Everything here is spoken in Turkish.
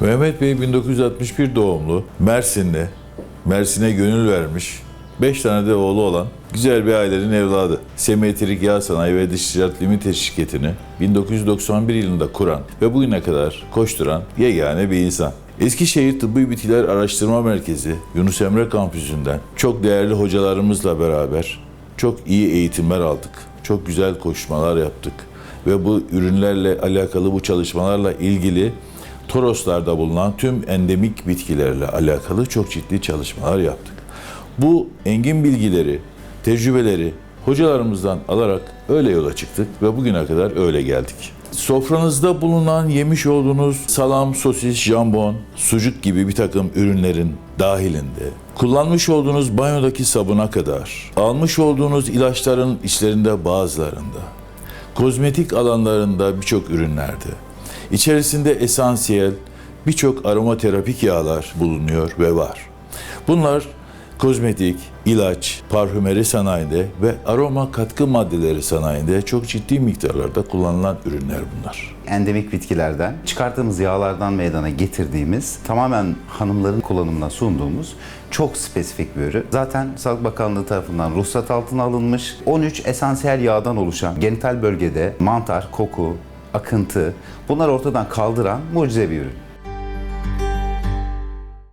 Mehmet Bey 1961 doğumlu, Mersinli. Mersin'e gönül vermiş. 5 tane de oğlu olan güzel bir ailenin evladı. Semetrik Yağ Sanayi ve Dış Ticaret Limited şirketini 1991 yılında kuran ve bugüne kadar koşturan yegane bir insan. Eskişehir Tıbbi Bitkiler Araştırma Merkezi Yunus Emre Kampüsü'nden çok değerli hocalarımızla beraber çok iyi eğitimler aldık. Çok güzel koşmalar yaptık. Ve bu ürünlerle alakalı bu çalışmalarla ilgili Toroslarda bulunan tüm endemik bitkilerle alakalı çok ciddi çalışmalar yaptık. Bu engin bilgileri, tecrübeleri hocalarımızdan alarak öyle yola çıktık ve bugüne kadar öyle geldik. Sofranızda bulunan yemiş olduğunuz salam, sosis, jambon, sucuk gibi bir takım ürünlerin dahilinde kullanmış olduğunuz banyodaki sabuna kadar, almış olduğunuz ilaçların içlerinde bazılarında, kozmetik alanlarında birçok ürünlerde, içerisinde esansiyel birçok aromaterapik yağlar bulunuyor ve var. Bunlar kozmetik, ilaç, parfümeri sanayinde ve aroma katkı maddeleri sanayinde çok ciddi miktarlarda kullanılan ürünler bunlar. endemik bitkilerden çıkarttığımız yağlardan meydana getirdiğimiz tamamen hanımların kullanımına sunduğumuz çok spesifik bir ürün. Zaten Sağlık Bakanlığı tarafından ruhsat altına alınmış 13 esansiyel yağdan oluşan genital bölgede mantar, koku, akıntı bunları ortadan kaldıran mucize bir ürün.